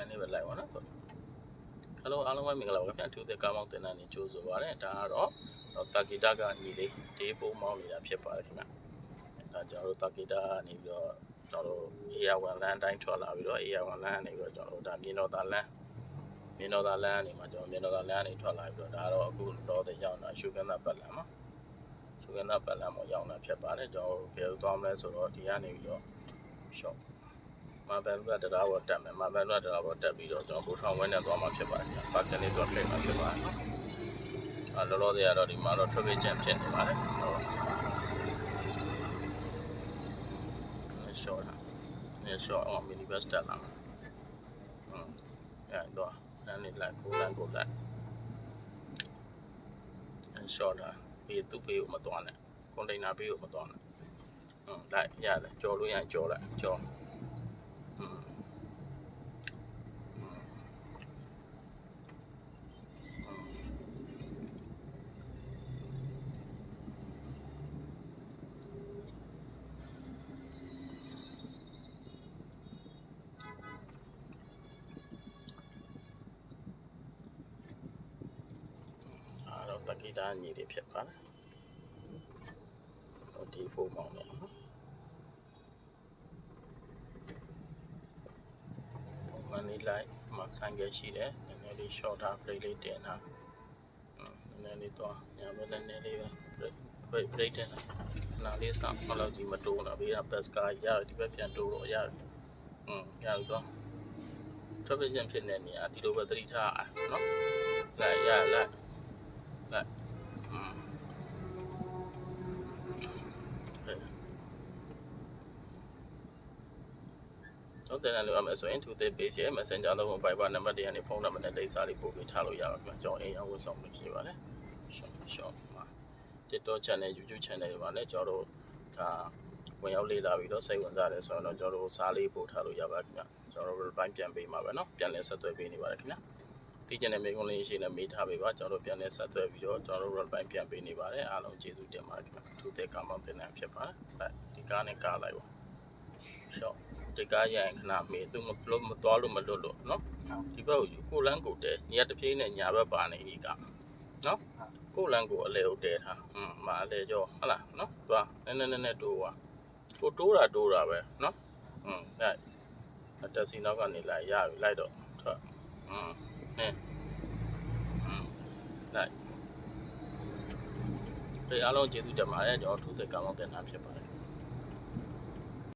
ကန်လေးပဲလိုက်ပါနော်ဟယ်လိုအားလုံးပဲမင်္ဂလာပါခင်ဗျာသူတဲ့ကားမောင်းတင်တဲ့နေကြိုးဆိုပါရစေဒါကတော့တာဂီတာကညီလေးဒေးပုံမောင်းနေတာဖြစ်ပါတယ်ခင်ဗျာဒါကျွန်တော်တို့တာဂီတာကနေပြီးတော့ကျွန်တော်တို့ AR1 လမ်းအတိုင်းထွက်လာပြီးတော့ AR1 လမ်းကနေပြီးတော့ကျွန်တော်တို့ဒါမြင်းတော်သားလမ်းမြင်းတော်သားလမ်းကနေမှကျွန်တော်မြင်းတော်သားလမ်းကနေထွက်လာပြီးတော့ဒါကတော့အခုတော့တဲ့ရောက်တာရှုခန်းသာပတ်လမ်းမှာရှုခန်းသာပတ်လမ်းမှာရောက်တာဖြစ်ပါတယ်ကျွန်တော်တို့ဘယ်လိုသွားမလဲဆိုတော့ဒီကနေပြီးတော့ shop မဘန်ကတရားပေါ်တက်မယ်မဘန်ကတရားပေါ်တက်ပြီးတော့ကျွန်တော်ဘူထောင်ဝင်းနဲ့သွားမှာဖြစ်ပါတယ်ပါကလေးတော့ထိမှာဖြစ်ပါတယ်နော်အဲလောလောဆယ်ကတော့ဒီမှာတော့ traffic jam ဖြစ်နေပါတယ်ဟုတ်နေရှော့တာနေရှော့အောင် mini bus တက်လာမှာဟွန်းအဲတော့လမ်းနေလိုက်ကိုလမ်းကိုလိုက်အဲရှော့တာပြီးသူ့ဘေးကိုမသွားနဲ့ကွန်တိန်နာဘေးကိုမသွားနဲ့ဟွန်းလိုက်ရတယ်ကြော်လို့ရရင်ကြော်လိုက်ကြော် အားတော့တကိတာညီတွေဖြစ်ပါလားဟိုဒီဖုန်းမောင်းနေနော်မန်လေးလိုက်မှာဆိုင်ကရှိတယ်နည်းနည်းလေး short ထား break လေးတင်ထားနည်းနည်းလေးတော့ညာဘက်နည်းနည်းလေးပဲ break break တင်တာခဏလေးစမလို့ဒီမတိုးတော့ဘေးက bus ကားရတယ်ဒီဘက်ပြန်တိုးတော့ရတယ်อืมရပြီတော့ traffic jam ဖြစ်နေနေရဒီလိုပဲသတိထားအောင်နော်လိုက်ရလိုက် လိုက်อืม တော့တင်တယ်လို့အမယ်ဆိုရင် to the page ရဲ့ messenger တော့ Viber နံပါတ်တွေကနေဖုန်းနံပါတ်နဲ့လိပ်စာလေးပို့ပြီးထားလို့ရပါခင်ဗျာကျွန်တော်အိမ်အောင်ဝတ်ဆောင်လို့ရှိပါတယ် shop shop မှာ TikTok channel YouTube channel တွေမှာလည်းကျွန်တော်တို့ဒါဝင်ရောက်လေ့လာပြီးတော့စိတ်ဝင်စားတယ်ဆိုတော့ကျွန်တော်တို့စားလေးပို့ထားလို့ရပါခင်ဗျာကျွန်တော်တို့ဘိုင်းပြန်ပေးမှာပဲเนาะပြန်လဲဆက်သွယ်ပေးနေပါတယ်ခင်ဗျာ ဒီ channel မိကုန်းလေးရှိနေမေးထားပေးပါကျွန်တော်တို့ပြန်လဲဆက်သွယ်ပြီးတော့ကျွန်တော်တို့ဘိုင်းပြန်ပေးနေပါတယ်အားလုံးကျေးဇူးတင်ပါတယ်ခင်ဗျာသူတဲ့ကာမောင်းတင်နေဖြစ်ပါတယ်ဒီကားနဲ့ကားလိုက်ပါ shop ဒီကားရရင်ခဏမေးသူမလို့မသွားလို့မလွတ်လို့เนาะဒီဘက်ကိုယူကိုလန်းကိုတဲညတပြေးနဲ့ညာဘက်ပါနေဤကเนาะကိုလန်းကိုအလဲကိုတဲထားอืมမအလဲကြောဟုတ်လားเนาะသွားနည်းနည်းနည်းနည်းတိုးသွားကိုတိုးတာတိုးတာပဲเนาะอืมအဲတက်စီနောက်ကနေလိုက်ရပြီလိုက်တော့ထွက်อืม နည်းอืมလိုက်ဒီအားလုံးကျေးဇူးတင်ပါတယ်ကျွန်တော်ထူးတဲ့ကောင်မောင်းတင်တာဖြစ်ပါတယ်